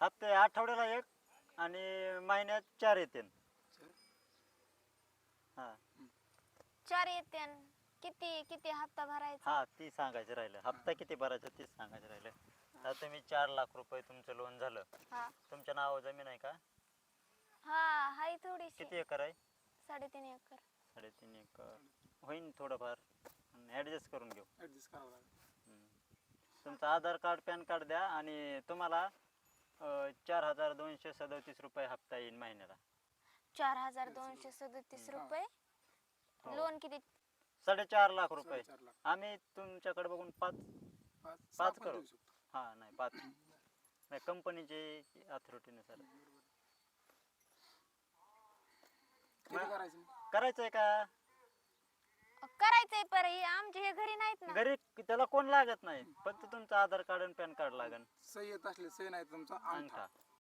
हप्ते आठवड्याला एक आणि महिन्यात चार येते. हा. चार येते अन किती किती हप्ता भरायचा? हा ती सांगायचं राहिलं. हप्ता किती भरायचा तीच सांगायचं राहिलं. आता तुम्ही चार लाख रुपये तुमचं लोन झालं. हा. तुमच्या नावावर जमीन आहे का? हा हाय थोडीशी. किती एकर आहे? साडेतीन एकर. साडेतीन एकर. होईन थोडंफार. ॲडजस्ट करून घेऊ. ऍडजस्ट करावं लागेल. हम्म. तुमचं आधार कार्ड पॅन कार्ड द्या आणि तुम्हाला अं, चार हजार दोनशे सदतीस रुपये हप्ता येईल महिन्याला. चार हजार दोनशे सदतीस. रुपये? हो. लोन किती? साडेचार लाख रुपये. साडेचार लाख. आम्ही तुमच्याकडे बघून पाच पाच पाच सहा पण करू. देऊ शकतो. हा नाही पाच. नाही कंपनीचे अथॉरिटीनुसार किती मग- करायचं मग? करायचंय का? करायचंय पर हे आमचे हे घरी नाहीत ना. घरी त्याला कोण लागत नाही? फक्त तुमचं आधार कार्ड आणि पॅन कार्ड लागन. सही येत असले सही नाही तुमचा अंगठा. अंगठा.